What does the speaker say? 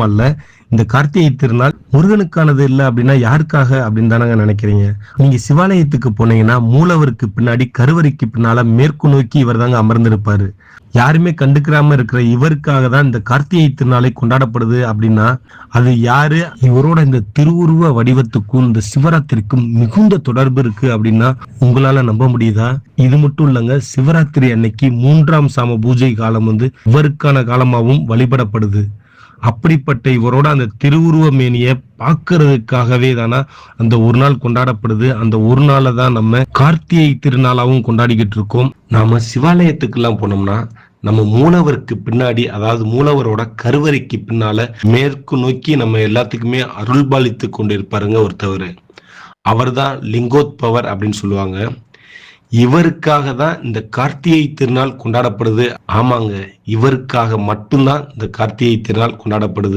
அல்ல இந்த கார்த்திகை திருநாள் முருகனுக்கானது இல்ல அப்படின்னா யாருக்காக அப்படின்னு தானங்க நினைக்கிறீங்க? நீங்க சிவாலயத்துக்கு போனீங்கன்னா மூலவருக்கு பின்னாடி கருவறைக்கு பின்னால மேற்கு நோக்கி இவர் தாங்க அமர்ந்திருப்பாரு. யாருமே கண்டுக்கிறாம இருக்கிற இவருக்காக தான் இந்த கார்த்திகை திருநாளை கொண்டாடப்படுது அப்படின்னா அது யாரு? இவரோட இந்த திருவுருவ வடிவத்துக்கும் இந்த சிவராத்திரிக்கும் மிகுந்த தொடர்பு இருக்கு அப்படின்னா உங்களால நம்ப முடியுதா? இது மட்டும் இல்லைங்க சிவராத்திரி அன்னைக்கு மூன்றாம் சாம பூஜை காலம் வந்து இவருக்கான காலமாகவும் வழிபடப்படுது. அப்படிப்பட்ட இவரோட அந்த திருவுருவ மேனிய பார்க்கறதுக்காகவே தானா அந்த ஒரு நாள் கொண்டாடப்படுது. அந்த ஒரு நாளை தான் நம்ம கார்த்திகை திருநாளாவும் கொண்டாடிக்கிட்டு இருக்கோம். நாம சிவாலயத்துக்கெல்லாம் போனோம்னா நம்ம மூலவருக்கு பின்னாடி அதாவது மூலவரோட கருவறைக்கு பின்னால மேற்கு நோக்கி நம்ம எல்லாத்துக்குமே அருள்பாலித்து கொண்டிருப்பாருங்க ஒருத்தவர். அவர்தான் லிங்கோத்பவர் அப்படின்னு சொல்லுவாங்க. இவருக்காக தான் இந்த கார்த்திகை திருநாள் கொண்டாடப்படுது. ஆமாங்க இவருக்காக மட்டும்தான் இந்த கார்த்திகை திருநாள் கொண்டாடப்படுது.